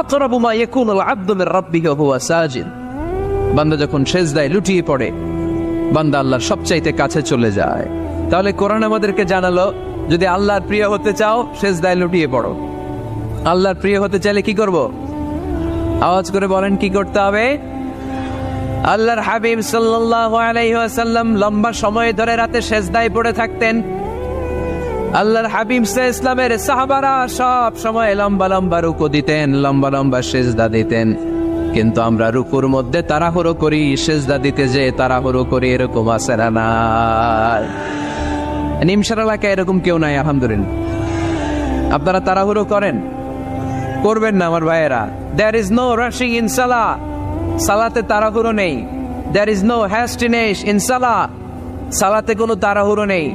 আকরাবু মা ইয়াকুনুল আবদু মির রাব্বিহি ওয়া হুয়া সাজিদ। বান্দা যখন সেজদায় লুটিয়ে পড়ে, বান্দা আল্লাহর সবচাইতে কাছে চলে যায়। তাহলে কোরআন আমাদেরকে জানালো, যদি আল্লাহর প্রিয় হতে চাও, সেজদায় লুটিয়ে পড়ো। আল্লাহর প্রিয় হতে চাইলে কি করব? আওয়াজ করে বলেন, কি করতে হবে? আল্লাহর হাবিব সাল্লাল্লাহু আলাইহি ওয়াসাল্লাম লম্বা সময় ধরে রাতে সেজদায় পড়ে থাকতেন। আল্লাহর হাবিব ইসলামের সাহাবারা সব সময় লম্বা লম্বা রুকু দিতেন, লম্বা লম্বা সেজদা দিতেন। কিন্তু আমরা রুকুর মধ্যে তাড়াহুড়ো করি, সেজদা দিতে যে তাড়াহুড়ো করি, এরকম আছে না নাই? নিমসার এলাকায় এরকম কেউ নাই, আলহামদুলিল্লাহ। আপনারা তাড়াহুড়ো করেন? করবেন না আমার ভাইয়েরা। There is no rushing in সালা সালাতে তাড়াহুড়ো নেই। There is no hastiness in সালা সালাতে কোনো তাড়াহুড়ো নেই।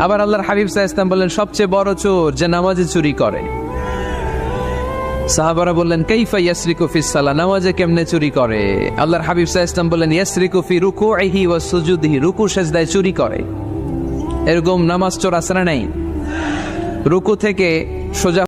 আবার আল্লাহর হাবিব সাহা বললেন, সবচেয়ে বড় চোর যে নামাজে চুরি করে। সাহাবারা বললেন, কাইফা ইয়াসরিকু ফিস সালা নামাজে কেমনে চুরি করে? আল্লাহর হাবিব সাহা ইসলাম বললেন, ইয়াসরিকু ফি রুকুইহি ওয়া সুজুদিহি, রুকু সেজদায় চুরি করে। এরকম নামাজ চোর আসরা নাই? রুকু থেকে সোজা